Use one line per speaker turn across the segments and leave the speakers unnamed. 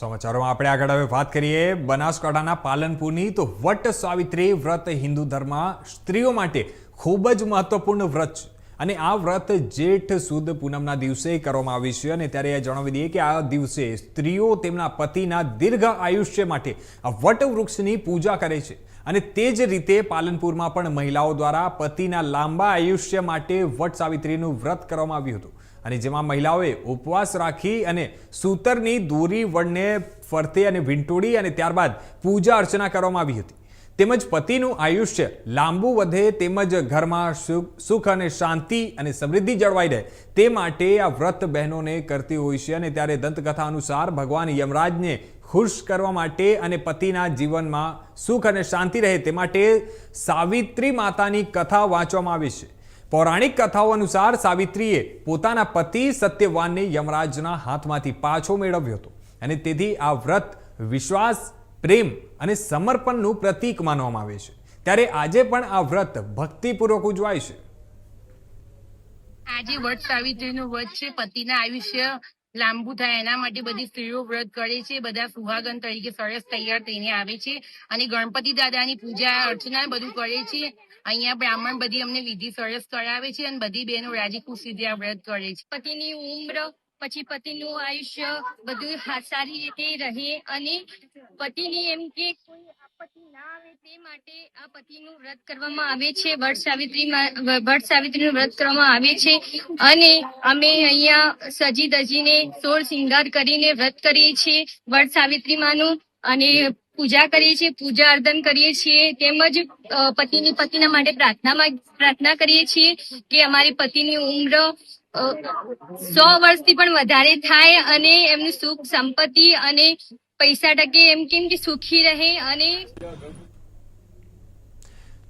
સમાચારોમાં આપણે આગળ હવે વાત કરીએ. બનાસકાંઠાના પાલનપુરની તો વટ સાવિત્રી વ્રત હિન્દુ ધર્મમાં સ્ત્રીઓ માટે ખૂબ જ મહત્વપૂર્ણ વ્રત છે. અને આ વ્રત જેઠ સુદ પૂનમના દિવસે કરવામાં આવ્યું છે અને ત્યારે એ જણાવી દઈએ કે આ દિવસે સ્ત્રીઓ તેમના પતિના દીર્ઘ આયુષ્ય માટે આ વટવૃક્ષની પૂજા કરે છે. અને તે જ રીતે પાલનપુરમાં પણ મહિલાઓ દ્વારા પતિના લાંબા આયુષ્ય માટે વટ સાવિત્રીનું વ્રત કરવામાં આવ્યું હતું. અને જેમાં મહિલાઓએ ઉપવાસ રાખી અને સૂતરની દોરી વડને ફરતે અને વીંટોળી અને ત્યારબાદ પૂજા અર્ચના કરવામાં આવી હતી. તેમજ પતિનું આયુષ્ય લાંબુ વધે તેમજ ઘરમાં સુખ અને શાંતિ અને સમૃદ્ધિ જળવાઈ રહે તે માટે આ વ્રત બહેનોને કરતી હોય છે અને ત્યારે દંતકથા અનુસાર ભગવાન યમરાજને ખુશ કરવા માટે અને પતિના જીવનમાં સુખ અને શાંતિ રહે તે માટે સાવિત્રી માતાની કથા વાંચવામાં આવે છે. પૌરાણિક કથાઓ અનુસાર સાવિત્રીએ પોતાના પતિ સત્યવાનને યમરાજના હાથમાંથી પાછો મેળવ્યો હતો અને તેથી આ વ્રત વિશ્વાસ, પ્રેમ અને સમર્પણનું પ્રતીક માનવામાં આવે છે. ત્યારે આજે પણ આ વ્રત ભક્તિપૂર્વક ઉજવાય છે.
આજે વટ સાવિત્રીનું વ્રત છે, પતિના આયુષ્ય લાંબુ થાય, એના માટે બધી સ્ત્રીઓ વ્રત કરે છે, બધા સુહાગન તરીકે સરસ તૈયાર થઈને આવે છે અને ગણપતિ દાદાની પૂજા, અર્ચના બધું કરે છે. અહીંયા બ્રાહ્મણ બધી અમને વિધિ સરસ કરાવે છે અને બધી બહેનો રાજી ખુશી આ વ્રત કરે છે.
પતિની ઉંમર, પછી પતિનું આયુષ્ય બધું સારી રીતે રહે અને પતિની એમ કે કોઈ આપત્તિ ના આવે તે માટે આ પતિનું વ્રત કરવામાં આવે છે. વટ વટ સાવિત્રીનું વ્રત કરવામાં આવે છે અને અમે અહીંયા સજી ધજીને સોળ શિંગાર કરીને વ્રત કરીએ છીએ. વટ અને પૂજા કરીએ છીએ, પૂજા અર્ધન કરીએ છીએ, તેમજ પતિની પતિના માટે પ્રાર્થનામાં પ્રાર્થના કરીએ છીએ કે અમારી પતિની ઉંમર સો વર્ષથી પણ વધારે થાય અને એમનું સુખ સંપત્તિ અને પૈસા ટકે એમ કેમ કે સુખી રહે અને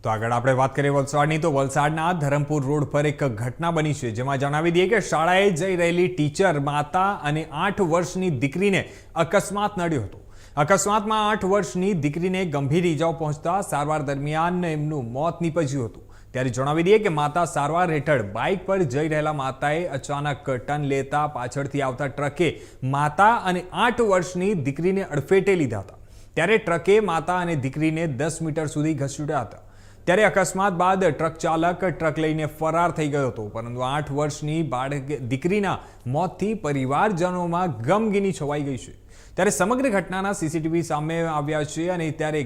તો આગળ આપણે વાત કરીએ વલસાડની, તો વલસાડના ધરમપુર રોડ પર એક ઘટના બની છે, જેમાં જણાવી દઈએ કે શાળાએ જઈ રહેલી ટીચર માતા અને આઠ વર્ષની દીકરીને અકસ્માત નડ્યો હતો. અકસ્માતમાં આઠ વર્ષની દીકરીને ગંભીર ઈજાઓ પહોંચતા સારવાર દરમિયાન એમનું મોત નીપજ્યું હતું. ત્યારે જણાવી દઈએ કે માતા સારવાર હેઠળ બાઇક પર જઈ રહેલા માતાએ અચાનક ટર્ન લેતા પાછળથી આવતા ટ્રકે માતા અને આઠ વર્ષની દીકરીને અડફેટે લીધા હતા. ત્યારે ટ્રકે માતા અને દીકરીને દસ મીટર સુધી ઘસડ્યા હતા. ત્યારે અકસ્માત બાદ ટ્રક ચાલક ટ્રક લઈને ફરાર થઈ ગયો હતો. પરંતુ આઠ વર્ષની બાળક દીકરીના મોતથી પરિવારજનોમાં ગમગીની છવાઈ ગઈ છે. ત્યારે સમગ્ર ઘટનાના સીસીટીવી સામે આવ્યા છે અને ત્યારે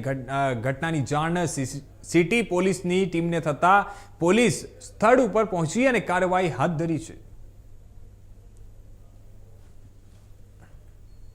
ઘટનાની જાણ સિટી પોલીસની ટીમને થતાં પોલીસ સ્થળ ઉપર પહોંચી અને કાર્યવાહી હાથ ધરી છે.